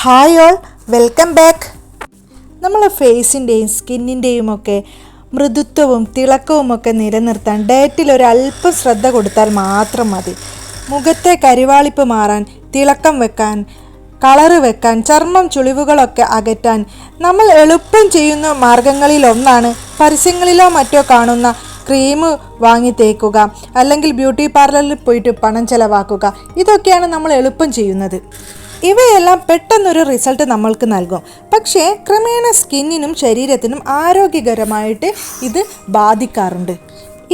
Hi all welcome back നമ്മൾ ഫേസിന്റെയും സ്കിന്നിന്റെയും ഒക്കെ മൃദുത്വവും തിളക്കവും ഒക്കെ നിലനിർത്താൻ ഡയറ്റിൽ ഒരല്പം ശ്രദ്ധ കൊടുത്താൽ മാത്രം മതി. മുഖത്തെ കരിവാളിപ്പ് മാറാൻ തിളക്കം വെക്കാൻ കളറ് വെക്കാൻ ചർമ്മം ചുളിവുകളൊക്കെ അകറ്റാൻ നമ്മൾ എളുപ്പം ചെയ്യുന്ന മാർഗങ്ങളിലൊന്നാണ് പരസ്യങ്ങളിലോ മറ്റോ കാണുന്ന ക്രീം വാങ്ങി തേക്കുക അല്ലെങ്കിൽ ബ്യൂട്ടി പാർലറിൽ പോയിട്ട് പണം ചെലവാക്കുക. ഇതൊക്കെയാണ് നമ്മൾ എളുപ്പം ചെയ്യുന്നത്. ഇവയെല്ലാം പെട്ടെന്നൊരു റിസൾട്ട് നമ്മൾക്ക് നൽകും. പക്ഷേ ക്രമേണ സ്കിന്നിനും ശരീരത്തിനും ആരോഗ്യകരമായിട്ട് ഇത് ബാധിക്കാറുണ്ട്.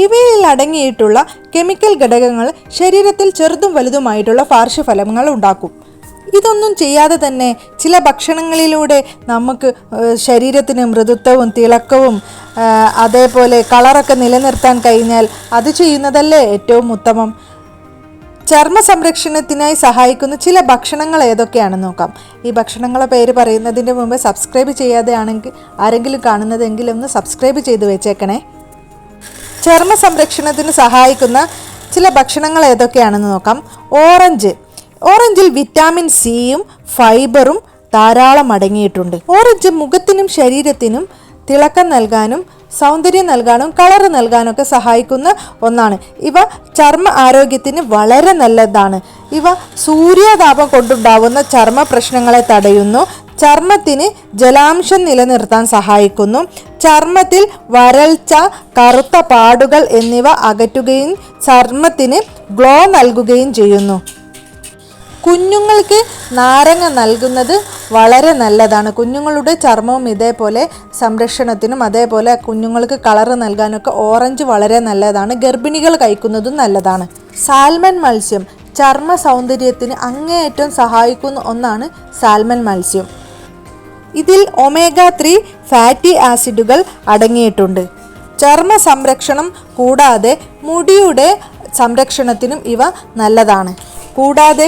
ഇവയിൽ അടങ്ങിയിട്ടുള്ള കെമിക്കൽ ഘടകങ്ങൾ ശരീരത്തിൽ ചെറുതും വലുതുമായിട്ടുള്ള പാർശ്വഫലങ്ങൾ ഉണ്ടാക്കും. ഇതൊന്നും ചെയ്യാതെ തന്നെ ചില ഭക്ഷണങ്ങളിലൂടെ നമുക്ക് ശരീരത്തിന് മൃദുത്വവും തിളക്കവും അതേപോലെ കളറൊക്കെ നിലനിർത്താൻ കഴിഞ്ഞാൽ അത് ചെയ്യുന്നതല്ലേ ഏറ്റവും ഉത്തമം? ചർമ്മ സംരക്ഷണത്തിനായി സഹായിക്കുന്ന ചില ഭക്ഷണങ്ങൾ ഏതൊക്കെയാണെന്ന് നോക്കാം. ഈ ഭക്ഷണങ്ങളെ പേര് പറയുന്നതിന്റെ മുമ്പ് സബ്സ്ക്രൈബ് ചെയ്യാതെ ആണെങ്കിൽ ആരെങ്കിലും കാണുന്നതെങ്കിൽ ഒന്ന് സബ്സ്ക്രൈബ് ചെയ്ത് വെച്ചേക്കണേ. ചർമ്മ സംരക്ഷണത്തിന് സഹായിക്കുന്ന ചില ഭക്ഷണങ്ങൾ ഏതൊക്കെയാണെന്ന് നോക്കാം. ഓറഞ്ച്. ഓറഞ്ചിൽ വിറ്റാമിൻ സിയും ഫൈബറും ധാരാളം അടങ്ങിയിട്ടുണ്ട്. ഓറഞ്ച് മുഖത്തിനും ശരീരത്തിനും തിളക്കം നൽകാനും സൗന്ദര്യം നൽകാനും കളർ നൽകാനൊക്കെ സഹായിക്കുന്ന ഒന്നാണ്. ഇവ ചർമ്മ ആരോഗ്യത്തിന് വളരെ നല്ലതാണ്. ഇവ സൂര്യതാപം കൊണ്ടുണ്ടാവുന്ന ചർമ്മ പ്രശ്നങ്ങളെ തടയുന്നു. ചർമ്മത്തിന് ജലാംശം നിലനിർത്താൻ സഹായിക്കുന്നു. ചർമ്മത്തിൽ വരൾച്ച കറുത്ത പാടുകൾ എന്നിവ അകറ്റുകയും ചർമ്മത്തിന് ഗ്ലോ നൽകുകയും ചെയ്യുന്നു. കുഞ്ഞുങ്ങൾക്ക് നാരങ്ങ നൽകുന്നത് വളരെ നല്ലതാണ്. കുഞ്ഞുങ്ങളുടെ ചർമ്മവും ഇതേപോലെ സംരക്ഷണത്തിനും അതേപോലെ കുഞ്ഞുങ്ങൾക്ക് കളറ് നൽകാനൊക്കെ ഓറഞ്ച് വളരെ നല്ലതാണ്. ഗർഭിണികൾ കഴിക്കുന്നതും നല്ലതാണ്. സാൽമൺ മത്സ്യം ചർമ്മ സൗന്ദര്യത്തിന് അങ്ങേയറ്റം സഹായിക്കുന്ന ഒന്നാണ് സാൽമൺ മത്സ്യം. ഇതിൽ ഒമേഗ ത്രീ ഫാറ്റി ആസിഡുകൾ അടങ്ങിയിട്ടുണ്ട്. ചർമ്മ സംരക്ഷണം കൂടാതെ മുടിയുടെ സംരക്ഷണത്തിനും ഇവ നല്ലതാണ്. കൂടാതെ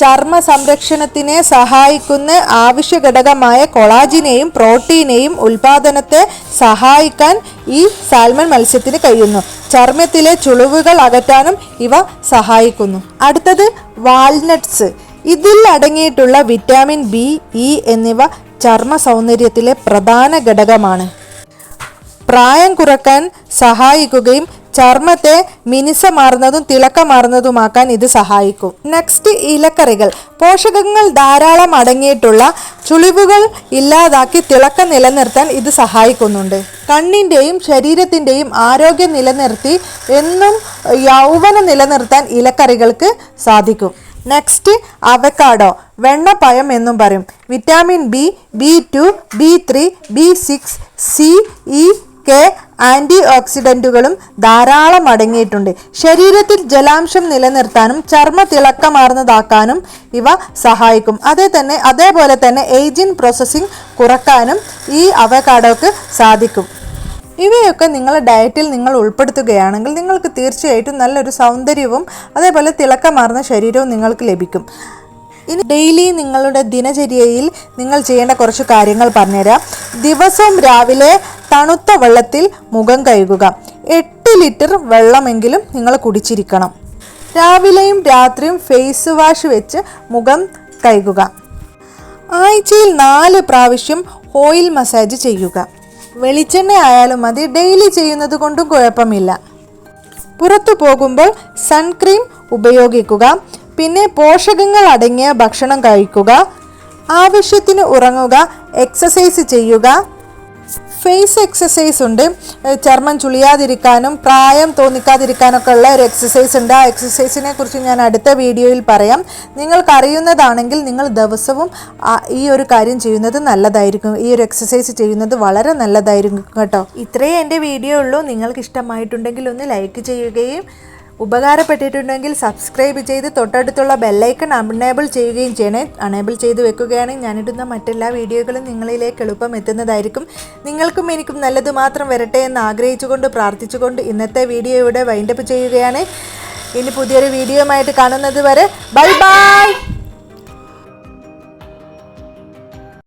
ചർമ്മ സംരക്ഷണത്തിനെ സഹായിക്കുന്ന ആവശ്യ ഘടകമായ കൊളാജിനെയും പ്രോട്ടീനെയും ഉൽപാദനത്തെ സഹായിക്കാൻ ഈ സാൽമൺ മത്സ്യത്തിന് കഴിയുന്നു. ചർമ്മത്തിലെ ചുളിവുകൾ അകറ്റാനും ഇവ സഹായിക്കുന്നു. അടുത്തത് വാൾനട്ട്സ് ഇതിൽ അടങ്ങിയിട്ടുള്ള വിറ്റാമിൻ ബി ഇ എന്നിവ ചർമ്മ സൗന്ദര്യത്തിലെ പ്രധാന ഘടകമാണ്. പ്രായം കുറയ്ക്കാൻ സഹായിക്കുകയും ചർമ്മത്തെ മിനുസമാർന്നതും തിളക്കമാർന്നതുമാക്കാൻ ഇത് സഹായിക്കും. നെക്സ്റ്റ് ഇലക്കറികൾ. പോഷകങ്ങൾ ധാരാളം അടങ്ങിയിട്ടുള്ള ചുളിവുകൾ ഇല്ലാതാക്കി തിളക്കം നിലനിർത്താൻ ഇത് സഹായിക്കുന്നുണ്ട്. കണ്ണിന്റെയും ശരീരത്തിന്റെയും ആരോഗ്യം നിലനിർത്തി എന്നും യൗവനം നിലനിർത്താൻ ഇലക്കറികൾക്ക് സാധിക്കും. നെക്സ്റ്റ് അവക്കാഡോ വെണ്ണപ്പഴം എന്നും പറയും. Vitamin B B two B three B six C E K anti ഓക്സിഡന്റുകളും ധാരാളം അടങ്ങിയിട്ടുണ്ട്. ശരീരത്തിൽ ജലാംശം നിലനിർത്താനും ചർമ്മ തിളക്കമാർന്നതാക്കാനും ഇവ സഹായിക്കും. അതേ തന്നെ അതേപോലെ തന്നെ ഏജിങ് പ്രോസസ്സിംഗ് കുറക്കാനും ഈ അവക്കാഡോക്ക് സാധിക്കും. ഇവയൊക്കെ നിങ്ങളുടെ ഡയറ്റിൽ നിങ്ങൾ ഉൾപ്പെടുത്തുകയാണെങ്കിൽ നിങ്ങൾക്ക് തീർച്ചയായിട്ടും നല്ലൊരു സൗന്ദര്യവും അതേപോലെ തിളക്കമാർന്ന ശരീരവും നിങ്ങൾക്ക് ലഭിക്കും. ഇനി ഡെയിലി നിങ്ങളുടെ ദിനചര്യയിൽ നിങ്ങൾ ചെയ്യേണ്ട കുറച്ച് കാര്യങ്ങൾ പറഞ്ഞുതരാം. ദിവസവും രാവിലെ തണുത്ത വെള്ളത്തിൽ മുഖം കഴുകുക. എട്ട് ലിറ്റർ വെള്ളമെങ്കിലും നിങ്ങൾ കുടിച്ചിരിക്കണം. രാവിലെയും രാത്രിയും ഫേസ് വാഷ് വെച്ച് മുഖം കഴുകുക. ആഴ്ചയിൽ നാല് പ്രാവശ്യം ഓയിൽ മസാജ് ചെയ്യുക. വെളിച്ചെണ്ണ ആയാലും മതി ഡെയിലി ചെയ്യുന്നത് കൊണ്ടും കുഴപ്പമില്ല. പുറത്തു പോകുമ്പോൾ സൺക്രീം ഉപയോഗിക്കുക. പിന്നെ പോഷകങ്ങൾ അടങ്ങിയ ഭക്ഷണം കഴിക്കുക. ആവശ്യത്തിന് ഉറങ്ങുക എക്സസൈസ് ചെയ്യുക. ഫേസ് എക്സസൈസ് ഉണ്ട്. ചർമ്മം ചുളിയാതിരിക്കാനും പ്രായം തോന്നിക്കാതിരിക്കാനൊക്കെ ഉള്ള ഒരു എക്സസൈസ് ഉണ്ട്. ആ എക്സസൈസിനെ കുറിച്ച് ഞാൻ അടുത്ത വീഡിയോയിൽ പറയാം. നിങ്ങൾക്കറിയുന്നതാണെങ്കിൽ നിങ്ങൾ ദിവസവും ഈ ഒരു കാര്യം ചെയ്യുന്നത് നല്ലതായിരിക്കും. ഈ ഒരു എക്സസൈസ് ചെയ്യുന്നത് വളരെ നല്ലതായിരിക്കും കേട്ടോ. ഇത്രയേ എന്റെ വീഡിയോ ഉള്ളൂ. നിങ്ങൾക്ക് ഇഷ്ടമായിട്ടുണ്ടെങ്കിൽ ഒന്ന് ലൈക്ക് ചെയ്യുകയും ഉപകാരപ്പെട്ടിട്ടുണ്ടെങ്കിൽ സബ്സ്ക്രൈബ് ചെയ്ത് തൊട്ടടുത്തുള്ള ബെല്ലൈക്കൺ അണേബിൾ ചെയ്യുകയും ചെയ്യണേ. അണേബിൾ ചെയ്ത് വെക്കുകയാണെങ്കിൽ ഞാനിടുന്ന മറ്റെല്ലാ വീഡിയോകളും നിങ്ങളിലേക്ക് എളുപ്പം എത്തുന്നതായിരിക്കും. നിങ്ങൾക്കും എനിക്കും നല്ലത് മാത്രം വരട്ടെ എന്ന് ആഗ്രഹിച്ചുകൊണ്ട് പ്രാർത്ഥിച്ചുകൊണ്ട് ഇന്നത്തെ വീഡിയോ ഇവിടെ വൈൻഡപ്പ് ചെയ്യുകയാണ്. ഇനി പുതിയൊരു വീഡിയോയുമായിട്ട് കാണുന്നത് വരെ ബൈ ബൈ!